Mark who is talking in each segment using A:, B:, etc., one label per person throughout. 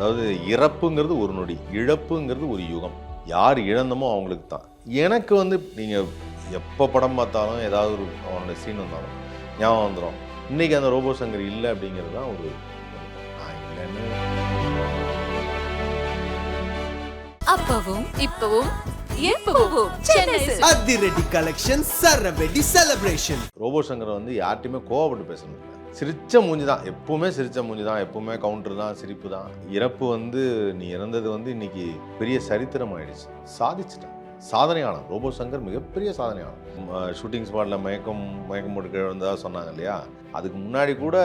A: அதாவது இறப்புங்கிறது ஒரு நொடி இழப்புங்கிறது ஒரு யுகம். யார் இழந்தமோ அவங்களுக்கு தான். எனக்கு வந்து நீங்கள் எப்போ படம் பார்த்தாலும் ஏதாவது ஒரு அவனோட சீன் வந்தாலும் ஞாபகம் வந்துடும் இன்னைக்கு அந்த ரோபோ சங்கர் இல்லை அப்படிங்கிறது தான் ஒரு இல்லைன்னு.
B: அப்பவும் இப்பவும்.
C: அதிரடி கலெக்ஷன் சரவெடி செலிப்ரேஷன்
A: ரோபோ சங்கரை வந்து யார்ட்டையுமே கோவப்பட்டு பேசணும். சிரிச்ச மூஞ்சி தான். எப்போவுமே சிரிச்ச மூஞ்சி தான். எப்போவுமே கவுண்டர் தான் சிரிப்பு தான். இறப்பு வந்து நீ இறந்தது வந்து இன்னைக்கு பெரிய சரித்திரம் ஆயிடுச்சு. சாதிச்சிட்டேன். சாதனையாளம் ரோபோ சங்கர் மிகப்பெரிய சாதனையாளம் ஷூட்டிங் ஸ்பாட்டில் மயக்கம் மயக்கம் போட்டு கிழந்ததாக சொன்னாங்க இல்லையா? அதுக்கு முன்னாடி கூட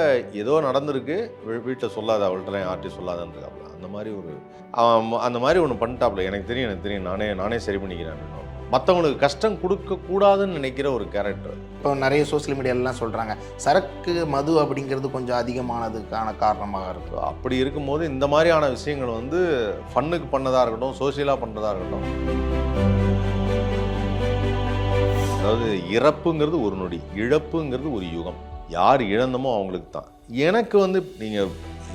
A: ஏதோ நடந்திருக்கு. வீட்டில் சொல்லாத அவள்கிட்ட யார்ட்டையும் சொல்லாதன்றாப்ல அந்த மாதிரி ஒரு அந்த மாதிரி ஒன்று பண்ணிட்டாப்புல எனக்கு தெரியும் எனக்கு தெரியும். நானே நானே சரி பண்ணிக்கிறேன் அப்படின்னு. மற்றவங்களுக்கு கஷ்டம் கொடுக்கக்கூடாதுன்னு நினைக்கிற ஒரு கேரக்டர்
D: இப்போ நிறைய சோஷியல் மீடியாலலாம் சொல்கிறாங்க சரக்கு மது அப்படிங்கிறது கொஞ்சம் அதிகமானதுக்கான காரணமாக இருக்கு
A: அப்படி இருக்கும்போது இந்த மாதிரியான விஷயங்கள் வந்து ஃபன்னுக்கு பண்ணதாக இருக்கட்டும் சோஷியலாக பண்ணுறதா இருக்கட்டும். அதாவது இறப்புங்கிறது ஒரு நொடி இழப்புங்கிறது ஒரு யுகம். யார் இழந்தமோ அவங்களுக்கு தான். எனக்கு வந்து நீங்கள்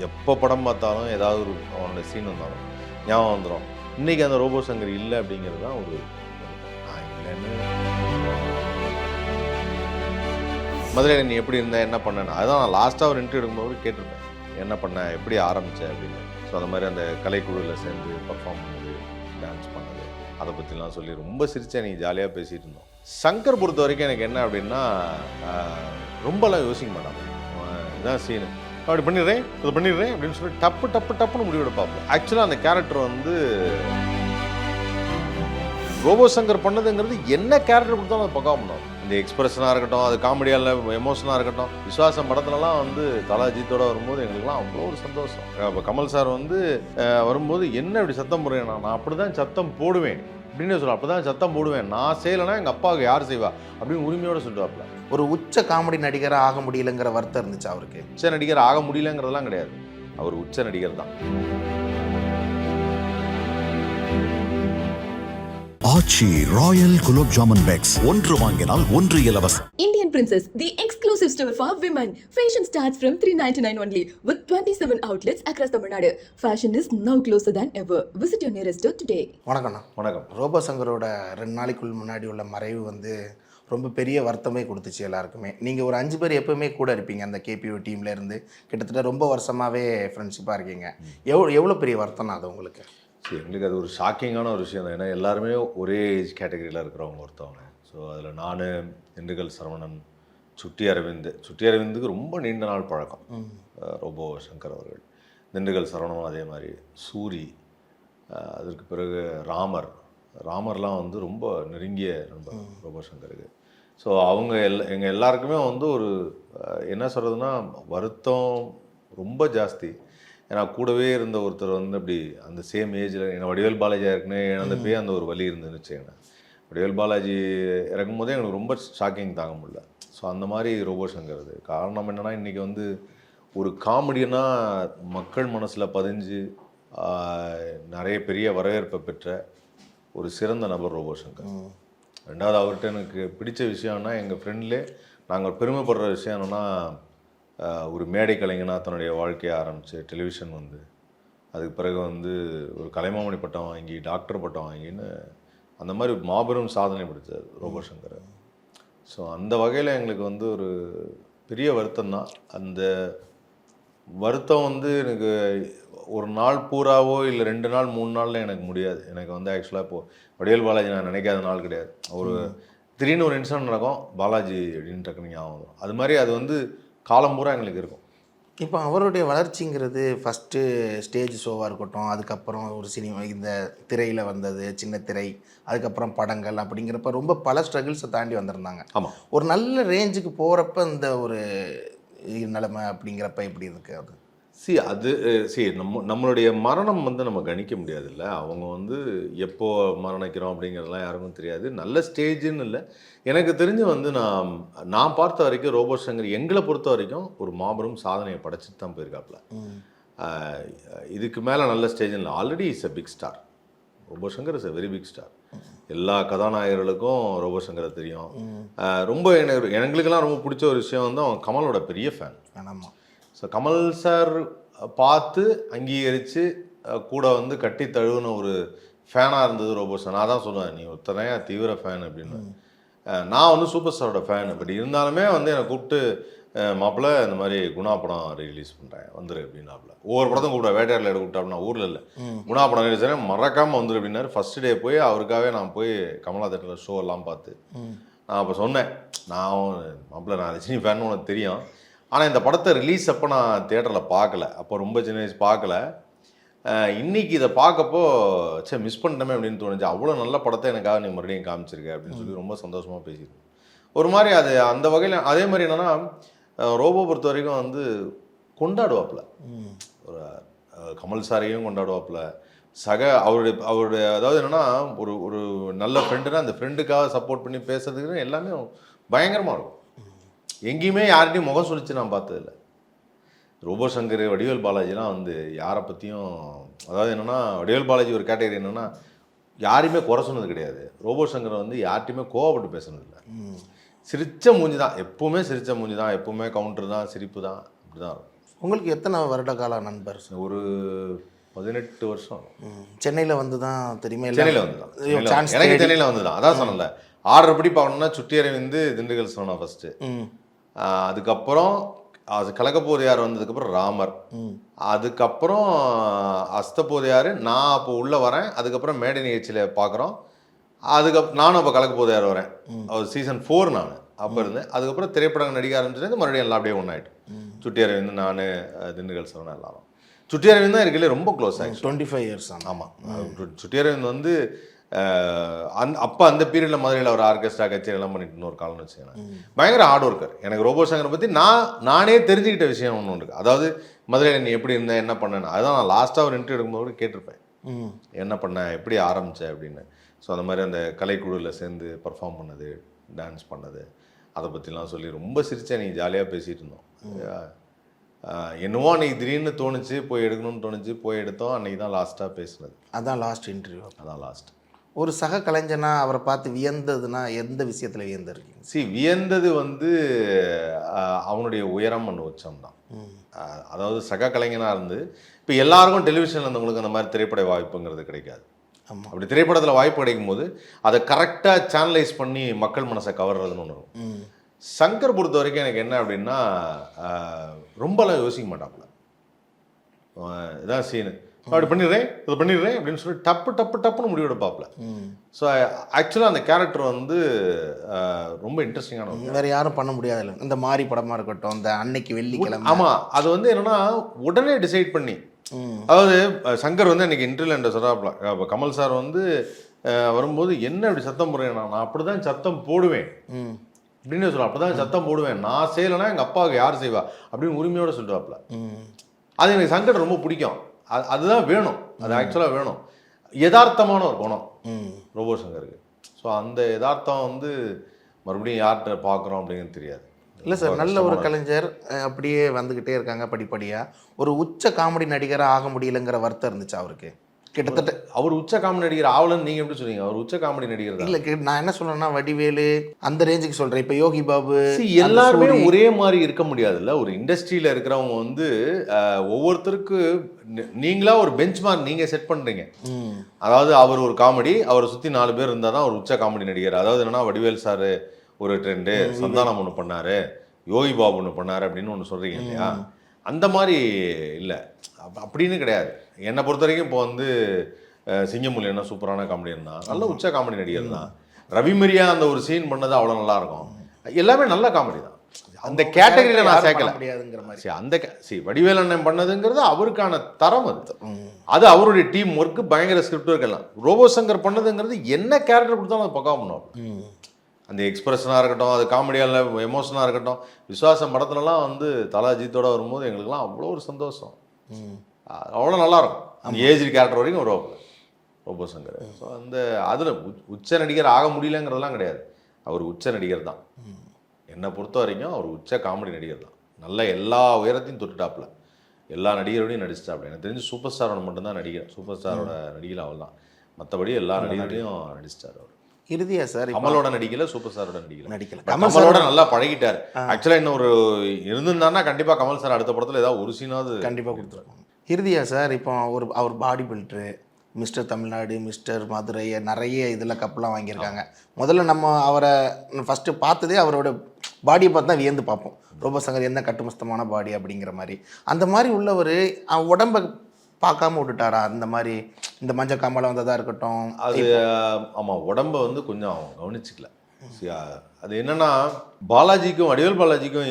A: எப்போ படம் பார்த்தாலும் ஏதாவது ஒரு அவனோட சீன் வந்தாலும் ஞாபகம் வந்துடும் இன்னைக்கு அந்த ரோபோ சங்கர் இல்லை அப்படிங்கிறது தான் ஒரு மதுரையில் நீ எப்படி இருந்த என்ன பண்ணேன் அதான் நான் லாஸ்ட்டாக ஒரு இன்டர்வியூ எடுக்கும்போது கேட்டிருப்பேன். என்ன பண்ண எப்படி ஆரம்பித்தேன் அப்படின்னு. ஸோ அந்த மாதிரி அந்த கலைக்குழுவில் சேர்ந்து பர்ஃபார்ம் பண்ணது டான்ஸ் பண்ணது அதை பற்றிலாம் சொல்லி ரொம்ப சிரித்தேன் நீ ஜாலியாக பேசிகிட்டு இருந்தோம். சங்கர் பொறுத்த வரைக்கும் எனக்கு என்ன அப்படின்னா ரொம்பலாம் யோசிக்க மாட்டான். இதான் சீனு அப்படி பண்ணிடுறேன் இது பண்ணிடுறேன் அப்படின்னு சொல்லி டப்பு டப்பு டப்புன்னு முடிவெடுப்பாப்புல ஆக்சுவலாக அந்த கேரக்டர் வந்து ரோபோ சங்கர் பண்ணதுங்கிறது என்ன கேரக்டர் கொடுத்தாலும் அதை பக்கம் பண்ணும் இந்த எக்ஸ்பிரஷனாக இருக்கட்டும் அது காமெடியாக எமோஷனாக இருக்கட்டும் விசுவாசம் படத்துலலாம் வந்து தலா அஜித்தோட வரும்போது எங்களுக்குலாம் அவ்வளோ ஒரு சந்தோஷம். இப்போ கமல் சார் வந்து வரும்போது என்ன இப்படி சத்தம் போடுறேன் நான் அப்படி தான் சத்தம் போடுவேன். அப்படின்னு சொல்லுவேன் அப்படி தான் சத்தம் போடுவேன். நான் செய்யலைன்னா எங்கள் அப்பாவுக்கு யார் செய்வா? அப்படின்னு உரிமையோட சொல்லுவாப்புல.
D: ஒரு உச்ச காமெடி நடிகராக ஆக முடியலங்கிற வருத்தம் இருந்துச்சு அவருக்கு?
A: உச்ச நடிகர் ஆக முடியலங்கிறதெல்லாம் கிடையாது. அவர் உச்ச நடிகர் தான்.
E: ஆச்சி ராயல் குலோப் ஜாமுன் பேக்ஸ் ஒன்று வாங்கினால் ஒன்று இலவசம்.
F: Indian Princess, the exclusive store for women. Fashion starts from 399 only with 27 outlets across Tamil Nadu. Fashion is now closer than ever. Visit your nearest store today.
D: வணக்கம்ண்ணா.
A: வணக்கம்.
D: ரோபோ சங்கரோட ரெண்டு நாளைக்குள் முன்னாடி உள்ள மறைவு வந்து ரொம்ப பெரிய வருத்தமே கொடுத்துச்சு எல்லாருக்குமே. நீங்கள் ஒரு அஞ்சு பேர் எப்பவுமே கூட இருப்பீங்க அந்த கேபிஓ டீம்ல இருந்து. கிட்டத்தட்ட ரொம்ப வருஷமாகவே ஃப்ரெண்ட்ஷிப்பாக இருக்கீங்க. எவ்வளோ எவ்வளோ பெரிய வருத்தம்னா அது உங்களுக்கு?
A: சரி எங்களுக்கு அது ஒரு ஷாக்கிங்கான ஒரு விஷயம் தான். ஏன்னா எல்லாருமே ஒரே ஏஜ் கேட்டகரியில் இருக்கிறவங்க ஒருத்தவங்க. ஸோ அதில் நான் திண்டுக்கல் சரவணன் சுட்டி அரவிந்த். சுட்டி அரவிந்துக்கு ரொம்ப நீண்ட நாள் பழக்கம். ரோபோ சங்கர் அவர்கள். திண்டுக்கல் சரவணனும் அதே மாதிரி. சூரி அதற்கு பிறகு ராமர். ராமர்லாம் வந்து ரொம்ப நெருங்கிய நண்பர் ரோபோ சங்கருக்கு. ஸோ அவங்க எல் எங்கள் எல்லாருக்குமே வந்து ஒரு என்ன சொல்கிறதுனா வருத்தம் ரொம்ப ஜாஸ்தி. ஏன்னா கூடவே இருந்த ஒருத்தர் வந்து அப்படி அந்த சேம் ஏஜில் என்ன வடிவேல் பாலாஜியாக இருக்குன்னு இழந்தப்பே அந்த ஒரு வலி இருந்துன்னு வச்சுக்கோங்க. வடிவேல் பாலாஜி இறக்கும் போதே எனக்கு ரொம்ப ஷாக்கிங் தாங்க முடியல. ஸோ அந்த மாதிரி ரோபோ சங்கர் காரணம் என்னென்னா இன்றைக்கி வந்து ஒரு காமெடியனா மக்கள் மனசில் பதிஞ்சு நிறைய பெரிய வரவேற்பை பெற்ற ஒரு சிறந்த நபர் ரோபோ சங்கர். ரெண்டாவது அவர்கிட்ட எனக்கு பிடிச்ச விஷயம்னா எங்கள் ஃப்ரெண்ட்லே நாங்கள் பெருமைப்படுற விஷயம் என்னென்னா ஒரு மேடை கலைஞனா தன்னுடைய வாழ்க்கையை ஆரம்பித்து டெலிவிஷன் வந்து அதுக்கு பிறகு வந்து ஒரு கலைமாமணி பட்டம் வாங்கி டாக்டர் பட்டம் வாங்கின்னு அந்த மாதிரி மாபெரும் சாதனை படைத்தார் ரோபோ சங்கர் ஸோ அந்த வகையில் எங்களுக்கு வந்து ஒரு பெரிய வருத்தம் தான். அந்த வருத்தம் வந்து எனக்கு ஒரு நாள் பூராவோ இல்லை ரெண்டு நாள் மூணு நாளில் எனக்கு முடியாது. எனக்கு வந்து ஆக்சுவலாக இப்போது வடிவேல் பாலாஜி நான் நினைக்காத நாள் கிடையாது. ஒரு திடீர்னு ஒரு இன்சிடென்ட் நடக்கும் பாலாஜி அப்படின்னு டக்குனு ஞாபகம் அது மாதிரி அது வந்து காலம் பூரா எங்களுக்கு இருக்கும்.
D: இப்போ அவருடைய வளர்ச்சிங்கிறது ஃபஸ்ட்டு ஸ்டேஜ் ஷோவாக இருக்கட்டும் அதுக்கப்புறம் ஒரு சினிமா இந்த திரையில் வந்தது சின்ன திரை அதுக்கப்புறம் படங்கள் அப்படிங்கிறப்ப ரொம்ப பல ஸ்ட்ரகிள்ஸை தாண்டி வந்திருந்தாங்க.
A: ஆமாம்
D: ஒரு நல்ல ரேஞ்சுக்கு போகிறப்ப இந்த ஒரு நிலைமை அப்படிங்கிறப்ப எப்படி இருக்கு அது?
A: சி அது சி நம்ம நம்மளுடைய மரணம் வந்து நம்ம கணிக்க முடியாதுல்ல. அவங்க வந்து எப்போ மரணிக்கிறோம் அப்படிங்கிறதெல்லாம் யாருக்கும் தெரியாது. நல்ல ஸ்டேஜ்னு இல்லை. எனக்கு தெரிஞ்சு வந்து நான் நான் பார்த்த வரைக்கும் ரோபோ சங்கர் எங்களை பொறுத்த வரைக்கும் ஒரு மாபெரும் சாதனையை படைச்சிட்டு தான் போயிருக்காப்புல. இதுக்கு மேலே நல்ல ஸ்டேஜ் இல்லை. Already is a big star Robo Shankar is a very big star எல்லா கதாநாயகர்களுக்கும் ரோபோ சங்கரை தெரியும். ரொம்ப எனக்கு எங்களுக்கெல்லாம் ரொம்ப பிடிச்ச ஒரு விஷயம் வந்து அவன் கமலோட பெரிய ஃபேன்
D: வேணாமா
A: ஸோ கமல் சார் பார்த்து அங்கீகரித்து கூட வந்து கட்டி தழுவுன ஒரு ஃபேனாக இருந்தது ரோபோ சார் நான் தான் சொல்லுவேன் நீ ஒருத்தனையா தீவிர ஃபேன் அப்படின்னு. நான் வந்து சூப்பர் ஸ்டாரோட ஃபேன் பட் இருந்தாலுமே வந்து என்னை கூப்பிட்டு மாப்பிள்ள இந்த மாதிரி குணா படம் ரிலீஸ் பண்ணுறேன் வந்துரு அப்படின்னாப்புல ஒவ்வொரு படத்தும் கூப்பிட வேட்டையாரில் எடுக்க கூப்பிட்டாப்னா ஊரில் இல்லை. குணா படம் ரிலீஸ் ஆனே மறக்காமல் வந்துரு அப்படின்னாரு. ஃபர்ஸ்ட் டே போய் அவருக்காகவே நான் போய் கமலா தேட்டரில் ஷோ எல்லாம் பார்த்து நான் அப்போ சொன்னேன் நான் மாப்பிள்ள நான் ரஜினி ஃபேன் உனக்கு தெரியும். ஆனால் இந்த படத்தை ரிலீஸ் அப்போ நான் தேட்டரில் பார்க்கல. அப்போ ரொம்ப சின்ன வயசு பார்க்கல. இன்னைக்கு இதை பார்க்கப்போ சரி மிஸ் பண்ணிட்டோமே அப்படின்னு தோணுச்சு. அவ்வளோ நல்ல படத்தை எனக்காக நீ மறுபடியும் காமிச்சிருக்க அப்படின்னு சொல்லி ரொம்ப சந்தோஷமாக பேசியிருக்கேன் ஒரு மாதிரி அது அந்த வகையில் அதே மாதிரி என்னென்னா ரோபோ பொறுத்த வரைக்கும் வந்து கொண்டாடுவாப்புல. ஒரு கமல் சாரையும் கொண்டாடுவாப்புல. சக அவருடைய அவருடைய அதாவது என்னென்னா ஒரு ஒரு நல்ல ஃப்ரெண்டுனா அந்த ஃப்ரெண்டுக்காக சப்போர்ட் பண்ணி பேசுறதுக்கு எல்லாமே பயங்கரமாக இருக்கும். எங்கேயுமே யார்கிட்டையும் முகம் சுழிச்சு நான் பார்த்ததில்ல. ரோபோ சங்கர் வடிவேல் பாலாஜிலாம் வந்து யாரை பற்றியும் அதாவது என்னென்னா வடிவேல் பாலாஜி ஒரு கேட்டகரி என்னென்னா யாரையுமே குறை சொன்னது கிடையாது. ரோபோ சங்கர் வந்து யார்கிட்டையுமே கோவப்பட்டு பேசுனது இல்லை சிரிச்ச மூஞ்சி தான். எப்பவுமே சிரிச்ச மூஞ்சி தான். எப்பவுமே கவுண்டர் தான் சிரிப்பு தான். அப்படி தான் இருக்கும்.
D: உங்களுக்கு எத்தனை வருட கால நண்பர்?
A: ஒரு பதினெட்டு வருஷம்.
D: சென்னையில் வந்து தான் தெரியுமா
A: சென்னையில் வந்து தான் எனக்கு சென்னையில் வந்து தான் அதான் சொன்னல ஆர்டர் படி பார்க்கணும்னா சுட்டி அரவிந்து திண்டுக்கல் சோனா ஃபஸ்ட்டு அதுக்கப்புறம் அது கலக்கப்போதையார் வந்ததுக்கப்புறம் ராமர். அதுக்கப்புறம் அஸ்தபோதையார் நான் அப்போ உள்ளே வரேன் அதுக்கப்புறம் மேடை நிகழ்ச்சியில் பார்க்குறோம். அதுக்கப் நானும் அப்போ கலக்கப்போதையார் வரேன். அவர் சீசன் ஃபோர் நான் அப்போ இருந்தேன் அதுக்கப்புறம் திரைப்படம் நடிக்க ஆரம்பிச்சிருந்து மறுபடியும் எல்லாம் அப்படியே ஒன்றாயிட்டு சுட்டி அரவிந்து நான் திண்டுக்கல் சரவணன் எல்லாரும். சுட்டி அரவிந்த் தான் இருக்கலே ரொம்ப close actually
D: twenty five years ஆமாம்
A: சுட்டியரவிந்த் வந்து அந் அப்போ அந்த பீரியடில் மதுரையில் ஒரு ஆர்கெஸ்ட்ரா கச்சேரி எல்லாம் பண்ணிட்டு இன்னொரு காலம்னு வச்சுக்கோங்களேன். பயங்கர ஹார்ட் ஒர்க்கர் எனக்கு ரோபோ சங்கரை பற்றி நான் நானே தெரிஞ்சுக்கிட்ட விஷயம் ஒன்று இருக்கு அதாவது மதுரையில் நீ எப்படி இருந்த என்ன பண்ணேன்னு அதுதான் நான் லாஸ்ட்டாக ஒரு இன்டர்வியூ எடுக்கும்போது கூட கேட்டிருப்பேன். என்ன பண்ண எப்படி ஆரம்பிச்ச அப்படின்னு. ஸோ அந்த மாதிரி அந்த கலைக்குழுவில் சேர்ந்து பர்ஃபார்ம் பண்ணது டான்ஸ் பண்ணது அதை பற்றிலாம் சொல்லி ரொம்ப சிரிச்சேன் நீ ஜாலியாக பேசிகிட்டு இருந்தோம். என்னவோ அன்னைக்கு திடீர்னு தோணுச்சு போய் எடுக்கணும்னு தோணுச்சு போய் எடுத்தோம் அன்னைக்கு தான் லாஸ்ட்டாக பேசினது.
D: அதான் லாஸ்ட் இன்டர்வியூ
A: அதான் லாஸ்ட்
D: ஒரு சக கலைஞனா அவரை பார்த்து வியந்ததுன்னா எந்த விஷயத்தில் வியந்திருக்கீங்க?
A: சி வியந்தது வந்து அவனுடைய உயரம் ஒன்று உச்சம் தான். அதாவது சக கலைஞனாக இருந்து இப்போ எல்லாருக்கும் டெலிவிஷனில் இருந்தவங்களுக்கு அந்த மாதிரி திரைப்பட வாய்ப்புங்கிறது கிடைக்காது.
D: ஆமாம்
A: அப்படி திரைப்படத்தில் வாய்ப்பு கிடைக்கும் போது அதை கரெக்டாக சேனலைஸ் பண்ணி மக்கள் மனசை கவர்றதுன்னு ஒன்று சங்கர் பொறுத்த வரைக்கும் எனக்கு என்ன அப்படின்னா ரொம்பலாம் யோசிக்க மாட்டாப்புல. இதான் சீனு அப்படி பண்ணிடுறேன் இது பண்ணிடுறேன் அப்படின்னு சொல்லி டப்பு டப்பு டப்புன்னு முடிவு எடுப்பாப்புல
D: ம்.
A: ஸோ ஆக்சுவலாக அந்த கேரக்டர் வந்து ரொம்ப இன்ட்ரெஸ்டிங்கான ஒரு
D: வேற யாரும் பண்ண முடியாதுல்ல இந்த மாதிரி படமா இருக்கட்டும் இந்த அன்னைக்கு வெள்ளிக்கிழமை.
A: ஆமா அது வந்து என்னன்னா உடனே டிசைட் பண்ணி. அதாவது சங்கர் வந்து எனக்கு இன்டர்வியூ என்ற சொல்கிறாப்புல அப்போ கமல் சார் வந்து வரும்போது என்ன இப்படி சத்தம் போடுறேன் நான் அப்படி தான் சத்தம் போடுவேன். அப்படின்னு சொல்லுவேன் அப்படி தான் சத்தம் போடுவேன். நான் செய்யலைன்னா எங்கள் அப்பாவுக்கு யார் செய்வா? அப்படின்னு உரிமையோட சொல்லுவாப்புல
D: ம்.
A: அது எனக்கு சங்கர் ரொம்ப பிடிக்கும். அதுதான் வேணும். அது ஆக்சுவலாக வேணும். யதார்த்தமான ஒரு குணம்.
D: ம்
A: ரோபோ சங்கருக்கு. ஸோ அந்த யதார்த்தம் வந்து மறுபடியும் யார்கிட்ட பார்க்குறோம் அப்படிங்கிறது தெரியாது.
D: இல்லை சார் நல்ல ஒரு கலைஞர் அப்படியே வந்துக்கிட்டே இருக்காங்க படிப்படியாக ஒரு உச்ச காமெடி நடிகராக ஆக முடியலங்கிற வருத்தம் இருந்துச்சு அவருக்கு? கிட்டத்தட்ட
A: அவர் உச்ச காமெடி நடிகர் ஆவலன்னு நீங்கள் எப்படி சொல்றீங்க? அவர் உச்ச காமெடி நடிகர்
D: இல்லை நான் என்ன சொல்றேன்னா வடிவேலு அந்த ரேஞ்சுக்கு சொல்கிறேன் இப்போ யோகி பாபு
A: எல்லாருமே. ஒரே மாதிரி இருக்க முடியாதுல்ல. ஒரு இண்டஸ்ட்ரியில இருக்கிறவங்க வந்து ஒவ்வொருத்தருக்கு நீங்களா ஒரு பெஞ்ச் மார்க் நீங்க செட் பண்றீங்க. அதாவது அவர் ஒரு காமெடி அவரை சுத்தி நாலு பேர் இருந்தால் தான் ஒரு உச்ச காமெடி நடிகர். அதாவது என்னன்னா வடிவேல் சார் ஒரு ட்ரெண்டு சந்தானம் ஒன்று பண்ணாரு யோகி பாபு ஒன்று பண்ணாரு அப்படின்னு ஒன்று சொல்றீங்க இல்லையா? அந்த மாதிரி இல்லை. அப்படின்னு கிடையாது. என்னை பொறுத்த வரைக்கும் இப்போ வந்து சிங்கமுலி என்ன சூப்பரான காமெடியன் தான் நல்ல உச்ச காமெடி நடிகர் தான். ரவி மரியா அந்த ஒரு சீன் பண்ணது அவ்வளோ நல்லா இருக்கும். எல்லாமே நல்ல காமெடி தான். அந்த கேட்டகரியில் நான் சேர்க்கல.
D: முடியாதுங்கிற மாதிரி.
A: சரி அந்த சி வடிவேல் அண்ணன் பண்ணதுங்கிறது அவருக்கான தரம் அது. அது அவருடைய டீம் ஒர்க்கு பயங்கர ஸ்கிரிப்ட் ஒர்க் எல்லாம். ரோபோ சங்கர் பண்ணதுங்கிறது என்ன கேரக்டர் கொடுத்தாலும் அது பக்கம் பண்ணுவோம்
D: ம்.
A: அந்த எக்ஸ்பிரஷனாக இருக்கட்டும் அது காமெடியால் எமோஷனாக இருக்கட்டும் விசுவாசம் படத்துலலாம் வந்து தலா அஜித்தோட வரும்போது எங்களுக்குலாம் அவ்வளோ ஒரு சந்தோஷம். அவ்வளோ நல்லா இருக்கும் அந்த ஏஜ் கேரக்டர் வரைக்கும் வருவாப்புல ரோபோ சங்கர். ஸோ அந்த அதில் உச்ச நடிகர் ஆக முடியலங்கிறதெல்லாம் கிடையாது. அவர் உச்ச நடிகர் தான். என்னை பொறுத்த வரைக்கும் அவர் உச்ச காமெடி நடிகர் தான். நல்ல எல்லா உயரத்தையும் தொட்டுட்டாப்புல. எல்லா நடிகரோடையும் நடிச்சிட்டாப்புல. எனக்கு தெரிஞ்சு சூப்பர் ஸ்டாரோட மட்டும்தான் நடிகர் சூப்பர் ஸ்டாரோட நடிகர் அவள் தான் மற்றபடி எல்லா நடிகரோடையும் நடிச்சிட்டார் அவர்.
D: இறுதியா சார்
A: கமலோட நடிக்கல சூப்பர் ஸ்டாரோட நடிக்கல.
D: நடிக்கல.
A: கமலோட நல்லா பழகிட்டார். ஆக்சுவலாக இன்னும் ஒரு இருந்திருந்தாருன்னா கண்டிப்பாக கமல் சார் அடுத்த படத்தில் ஏதாவது ஒரு சீனாவது
D: கண்டிப்பாக கொடுத்துருக்கோம் இறுதியா சார் இப்போ ஒரு அவர் body builder mister Tamil Nadu mister Madurai நிறைய இதில் கப்பெல்லாம் வாங்கியிருக்காங்க. முதல்ல நம்ம அவரை ஃபஸ்ட்டு பார்த்ததே அவரோட பாடியை பார்த்து தான் வியந்து பார்ப்போம். ரோபோ சங்கர் என்ன கட்டுமஸ்தமான பாடி அப்படிங்கிற மாதிரி. அந்த மாதிரி உள்ளவர் உடம்பை பார்க்காம விட்டுட்டாரா? அந்த மாதிரி இந்த மஞ்சள் காமலை வந்ததாக இருக்கட்டும்.
A: அது ஆமாம் உடம்ப வந்து கொஞ்சம் கவனிச்சிக்கல. அது என்னன்னா பாலாஜிக்கும் வடிவேல் பாலாஜிக்கும்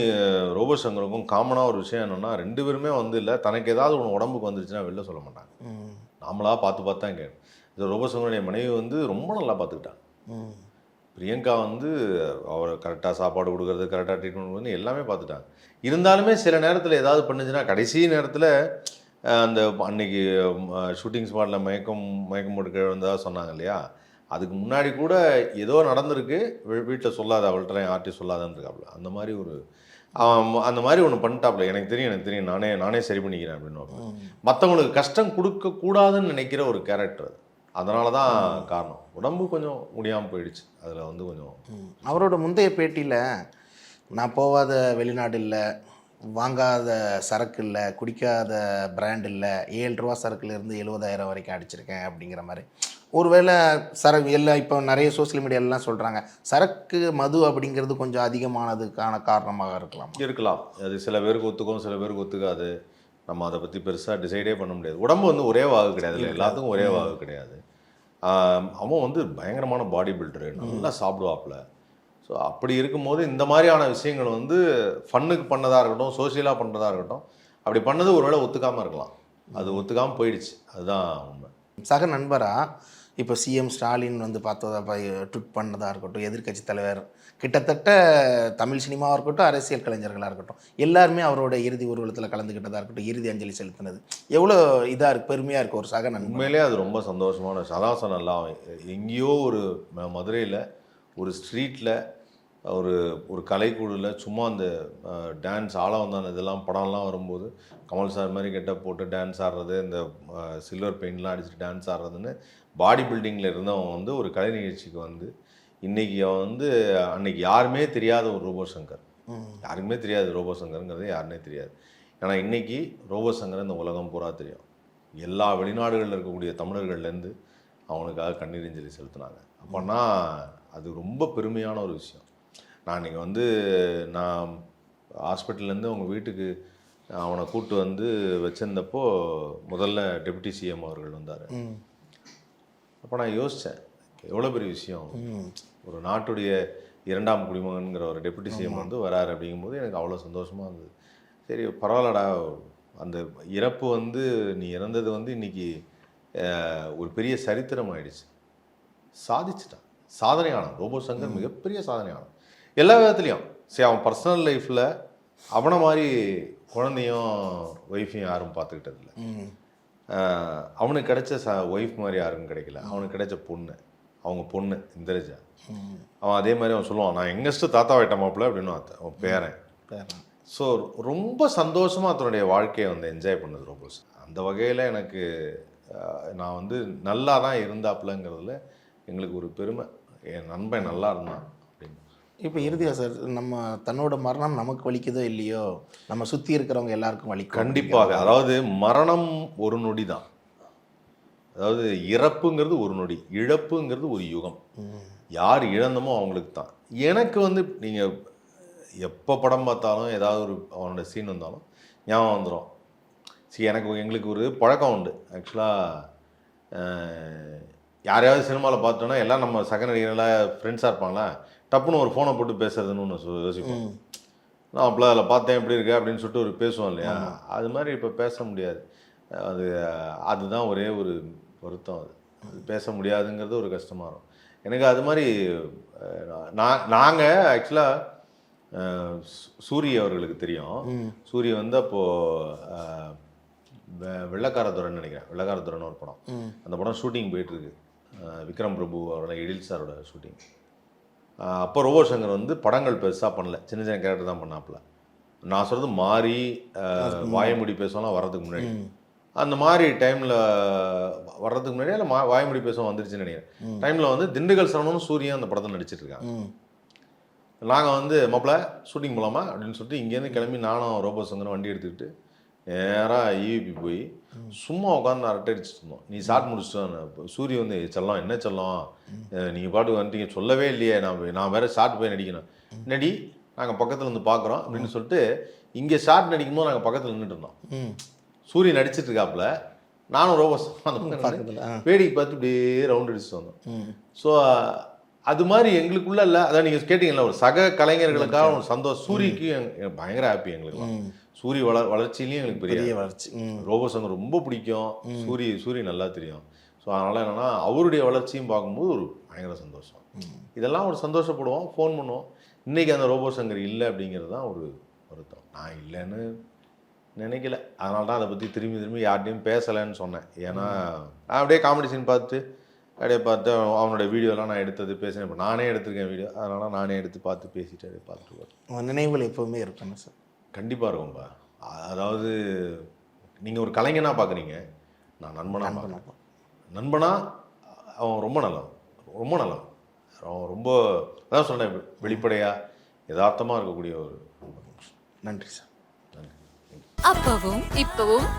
A: ரோபோ சங்கருக்கும் காமனாக ஒரு விஷயம் என்னன்னா ரெண்டு பேருமே வந்து இல்லை தனக்கு ஏதாவது ஒன்று உடம்புக்கு வந்துருச்சுன்னா வெளில சொல்ல மாட்டாங்க.
D: ம்,
A: நாமளா பார்த்து பார்த்து தான் கேட்கும் இது ரோபோ சங்கருடைய மனைவி வந்து ரொம்ப நல்லா பார்த்துக்கிட்டாங்க பிரியங்கா வந்து அவரை கரெக்டாக சாப்பாடு கொடுக்கறது கரெக்டாக ட்ரீட்மெண்ட் பண்ணி எல்லாமே பார்த்துட்டாங்க. இருந்தாலுமே சில நேரத்தில் ஏதாவது பண்ணுச்சுன்னா கடைசி நேரத்தில் அந்த அன்னைக்கு ஷூட்டிங் ஸ்பாட்டில் மயக்கம் மயக்கம் போட்டு கீழே வந்ததா சொன்னாங்க இல்லையா? அதுக்கு முன்னாடி கூட ஏதோ நடந்திருக்கு. வீட்டில் சொல்லாத அவள்கிட்ட யார்ட்டையும் சொல்லாதன்னு இருக்காப்புல அந்த மாதிரி ஒரு அந்த மாதிரி ஒன்று பண்ணிட்டாப்புல எனக்கு தெரியும் எனக்கு தெரியும். நானே நானே சரி பண்ணிக்கிறேன் அப்படின்னு மற்றவங்களுக்கு கஷ்டம் கொடுக்கக்கூடாதுன்னு நினைக்கிற ஒரு கேரக்டர் அதனால தான் காரணம். உடம்பு கொஞ்சம் முடியாமல் போயிடுச்சு. அதில் வந்து கொஞ்சம்.
D: அவரோட முந்தைய பேட்டியில் நான் போகாத வெளிநாடு இல்லை வாங்காத சரக்கு இல்லை குடிக்காத பிராண்ட் இல்லை ஏழு ரூபா சரக்குலேருந்து எழுபதாயிரம் வரைக்கும் அடிச்சிருக்கேன் அப்படிங்கிற மாதிரி. ஒருவேளை சரக்கு எல்லாம் இப்போ நிறைய சோஷியல் மீடியாலலாம் சொல்கிறாங்க சரக்கு மது அப்படிங்கிறது கொஞ்சம் அதிகமானதுக்கான காரணமாக இருக்கலாம்.
A: இருக்கலாம். அது சில பேருக்கு ஒத்துக்கும் சில பேருக்கு ஒத்துக்காது. நம்ம அதை பற்றி பெருசாக டிசைடே பண்ண முடியாது. உடம்பு வந்து ஒரே வாகு கிடையாது. இல்லை எல்லாத்துக்கும் ஒரே வாகு கிடையாது. அவன் வந்து பயங்கரமான பாடி பில்டரு நல்லா சாப்பிடுவாப்புல. ஸோ அப்படி இருக்கும்போது இந்த மாதிரியான விஷயங்கள் வந்து ஃபன்னுக்கு பண்ணதாக இருக்கட்டும் சோஷியலாக பண்ணுறதா இருக்கட்டும் அப்படி பண்ணது ஒருவேளை ஒத்துக்காமல் இருக்கலாம். அது ஒத்துக்காமல் போயிடுச்சு. அதுதான் உண்மை.
D: சக நண்பரா? இப்போ சிஎம் ஸ்டாலின் வந்து பார்த்ததா ட்விட் பண்ணதாக இருக்கட்டும் எதிர்க்கட்சி தலைவர் கிட்டத்தட்ட தமிழ் சினிமாவாக இருக்கட்டும் அரசியல் கலைஞர்களாக இருக்கட்டும் எல்லாருமே அவரோட இறுதி ஊர்வலத்தில் கலந்துக்கிட்டதாக இருக்கட்டும் இறுதி அஞ்சலி செலுத்தினது. எவ்வளோ இதாக இருக்கு பெருமையாக இருக்குது ஒரு சக நண்பர்?
A: உண்மையிலே அது ரொம்ப சந்தோஷமான சதாசன் நல்லா எங்கேயோ ஒரு மதுரையில் ஒரு ஸ்ட்ரீட்டில் ஒரு ஒரு கலைக்குழுவில் சும்மா அந்த டான்ஸ் ஆள வந்தான் இதெல்லாம் படம்லாம் வரும்போது கமல் சார் மாதிரி கெட்ட போட்டு டான்ஸ் ஆடுறது இந்த சில்வர் பெயிண்ட்லாம் அடிச்சுட்டு டான்ஸ் ஆடுறதுன்னு பாடி பில்டிங்கில் இருந்தவன் வந்து ஒரு கலை நிகழ்ச்சிக்கு வந்து இன்றைக்கி அவன் வந்து அன்னைக்கு யாருமே தெரியாத ஒரு ரோபோ சங்கர் யாருக்குமே தெரியாது ரோபோ சங்கருங்கிறது யாருனே தெரியாது. ஏன்னா இன்னைக்கு ரோபோ சங்கர் இந்த உலகம் பூரா தெரியும். எல்லா வெளிநாடுகளில் இருக்கக்கூடிய தமிழர்கள்லேருந்து அவனுக்காக கண்ணீரஞ்சலி செலுத்தினாங்க. அப்போனா அது ரொம்ப பெருமையான ஒரு விஷயம். நான் நீங்கள் வந்து நான் ஹாஸ்பிட்டல்லேருந்து அவங்க வீட்டுக்கு அவனை கூட்டு வந்து வச்சிருந்தப்போ முதல்ல டெபுட்டி சிஎம் அவர்கள் வந்தார். அப்போ நான் யோசித்தேன் எவ்வளோ பெரிய விஷயம்? ஒரு நாட்டுடைய இரண்டாம் குடிமகன்கிற ஒரு டெபுட்டி சிஎம் வந்து வராரு அப்படிங்கும்போது எனக்கு அவ்வளோ சந்தோஷமாக இருந்தது. சரி பரவாயில்லடா அந்த இறப்பு வந்து நீ இறந்தது வந்து இன்னைக்கு அஹ், ஒரு பெரிய சரித்திரம் ஆயிடுச்சு. சாதிச்சிட்டான். சாதனையானவன் ரோபோ சங்கர் மிகப்பெரிய சாதனையானவன். எல்லா விதத்துலையும். சரி அவன் பர்சனல் லைஃப்பில் அவனை மாதிரி குழந்தையும் ஒய்ஃபையும் யாரும் பார்த்துக்கிட்டதில்ல. அவனுக்கு கிடைச்ச ச ஒய்ஃப் மாதிரி யாருக்கும் கிடைக்கல. அவனுக்கு கிடைச்ச பொண்ணு. அவங்க பொண்ணு இந்திரஜா. அவன் அதே மாதிரி அவன் சொல்லுவான் நான் எங்கஸ்ட்டு தாத்தா வைட்ட மாப்பிள்ள அப்படின்னு அவன் பேரன். ஸோ ரொம்ப சந்தோஷமாக தன்னுடைய வாழ்க்கையை வந்து என்ஜாய் பண்ணது ரோபோஸ் அந்த வகையில் எனக்கு நான் வந்து நல்லா தான் இருந்தாப்புலங்கிறதுல எங்களுக்கு ஒரு பெருமை. என் நண்பன் நல்லா இருந்தான்.
D: இப்போ இறுதியாக சார் நம்ம தன்னோட மரணம் நமக்கு வலிக்குதோ இல்லையோ நம்ம சுற்றி இருக்கிறவங்க எல்லாருக்கும் வலிக்கும்
A: கண்டிப்பாக அதாவது மரணம் ஒரு நொடி தான். அதாவது இறப்புங்கிறது ஒரு நொடி இழப்புங்கிறது ஒரு யுகம். யார் இழந்தமோ அவங்களுக்கு தான். எனக்கு வந்து நீங்கள் எப்போ படம் பார்த்தாலும் ஏதாவது ஒரு அவனோட சீன் வந்தாலும் ஞாபகம் வந்துடும் சரி எனக்கு எங்களுக்கு ஒரு பழக்கம் உண்டு. ஆக்சுவலாக யாரையாவது சினிமாவில் பார்த்தோன்னா எல்லாம் நம்ம சக நடிகர்களாக ஃப்ரெண்ட்ஸாக இருப்பாங்களா? டப்புன்னு ஒரு ஃபோனை போட்டு பேசுறதுன்னு ஒன்று யோசிப்போம். நான் அப்பல அதில் பார்த்தேன் எப்படி இருக்கு அப்படின்னு சொல்லிட்டு ஒரு பேசுவோம் இல்லையா? அது மாதிரி இப்போ பேச முடியாது. அது அதுதான் ஒரே ஒரு வருத்தம் அது. அது பேச முடியாதுங்கிறது ஒரு கஷ்டமாக இருக்கும். எனக்கு அது மாதிரி நான் நாங்கள் ஆக்சுவலாக சூரிய அவர்களுக்கு தெரியும். சூரிய வந்து அப்போது வெள்ளக்காரதுரன்னு நினைக்கிறேன். வெள்ளக்காரதுரன்னு ஒரு படம். அந்த படம் ஷூட்டிங் போயிட்டுருக்கு விக்ரம் பிரபு அவரோட எழில் சாரோட ஷூட்டிங் அப்போ ரோபோ சங்கர் வந்து படங்கள் பெருசாக பண்ணல. சின்ன சின்ன கேரக்டர் தான் பண்ணாப்புல. நான் சொல்கிறது மாறி வாய்மொழி பேசுவோம்லாம் வர்றதுக்கு முன்னாடி. அந்த மாதிரி டைமில் வர்றதுக்கு முன்னாடி இல்லை மா வாய்மொழி பேசுவோம் வந்துருச்சுன்னு நினைக்கிறேன். டைமில் வந்து திண்டுக்கல் சரவணனும் சூரியன் அந்த படத்தை நடிச்சிட்டு இருக்காங்க. நாங்கள் வந்து மாப்பிள்ள ஷூட்டிங் போகலாமா அப்படின்னு சொல்லிட்டு இங்கேருந்து கிளம்பி நானும் ரோபோ சங்கரும் வண்டி எடுத்துக்கிட்டு நேராக ஈவிபி போய் சும்மா உட்காந்து அரட்டை அடிச்சுட்டு இருந்தோம். நீ ஷார்ட் முடிச்சிட்டு சூரிய வந்து செல்லம் என்ன செல்லம்? அஹ் நீங்க பாட்டுக்கு வந்துட்டீங்க. சொல்லவே இல்லையே. நான் போய்- நான் வேற ஷார்ட் போய் நடிக்கணும். நடி நாங்கள் பக்கத்தில் இருந்து பார்க்குறோம் அப்படின்னு சொல்லிட்டு இங்கே ஷார்ட் நடிக்கும் போது நாங்கள் பக்கத்தில் நின்றுட்டு இருந்தோம். சூரியன் நடிச்சிட்டு இருக்காப்புல நானும் ரோபோஸ்
D: ஆ.
A: வேடிக்கை பார்த்து இப்படியே ரவுண்ட் அடிச்சுட்டு வந்தோம். ஸோ அது மாதிரி எங்களுக்குள்ள இல்லை. அதான் நீங்கள் கேட்டிங்கல்ல ஒரு சக கலைஞர்களுக்காக ஒரு சந்தோஷம். எனக்கு பயங்கர ஹாப்பி எங்களுக்கு சூரிய வளர் வளர்ச்சியிலையும் எங்களுக்கு
D: பெரிய
A: பெரிய
D: வளர்ச்சி. ம்.
A: ரோபோ சங்கம் ரொம்ப பிடிக்கும். சூரிய சூரிய நல்லா தெரியும். ஸோ அதனால் என்னென்னா அவருடைய வளர்ச்சியும் பார்க்கும்போது ஒரு பயங்கர சந்தோஷம். இதெல்லாம் ஒரு சந்தோஷப்படுவோம் ஃபோன் பண்ணுவோம். இன்னைக்கு அந்த ரோபோ சங்கர் இல்லை அப்படிங்கிறது தான் ஒரு வருத்தம். நான் இல்லைன்னு நினைக்கல. அதனால தான் அதை பற்றி திரும்பி திரும்பி யார்ட்டையும் பேசலைன்னு சொன்னேன். ஏன்னா நான் அப்படியே காமெடி சீன் பார்த்து அப்படியே பார்த்து அவனோட வீடியோலாம் நான் எடுத்தது பேசினேன். இப்போ நானே எடுத்திருக்கேன் வீடியோ அதனால் நானே எடுத்து பார்த்து பேசிட்டு அப்படியே பார்த்துட்டு
D: நினைவுகள் எப்பவுமே இருக்கணும் சார்
A: கண்டிப்பாக இருக்கும்பா அதாவது நீங்கள் ஒரு கலைஞனாக பார்க்குறீங்க நான் நண்பனாக பார்க்குறேன் நண்பனா? அவன் ரொம்ப நல்லவன். ரொம்ப நல்லவன். அவன் ரொம்ப அதான் சொன்னேன் வெளிப்படையாக யதார்த்தமாக இருக்கக்கூடிய ஒரு.
D: நன்றி சார்.
B: அப்பவும் இப்பவும்.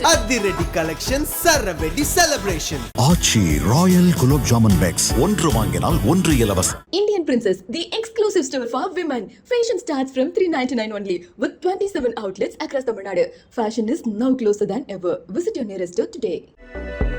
C: அதிரடி collection சரவெடி celebration
E: Aachi royal gulab jamun packs ஒன்று வாங்கினால் ஒன்று இலவசம்.
F: Indian Princess, the exclusive store for women. Fashion starts from 399 only with 27 outlets across Tamil Nadu. Fashion is now closer than ever. Visit your nearest store today.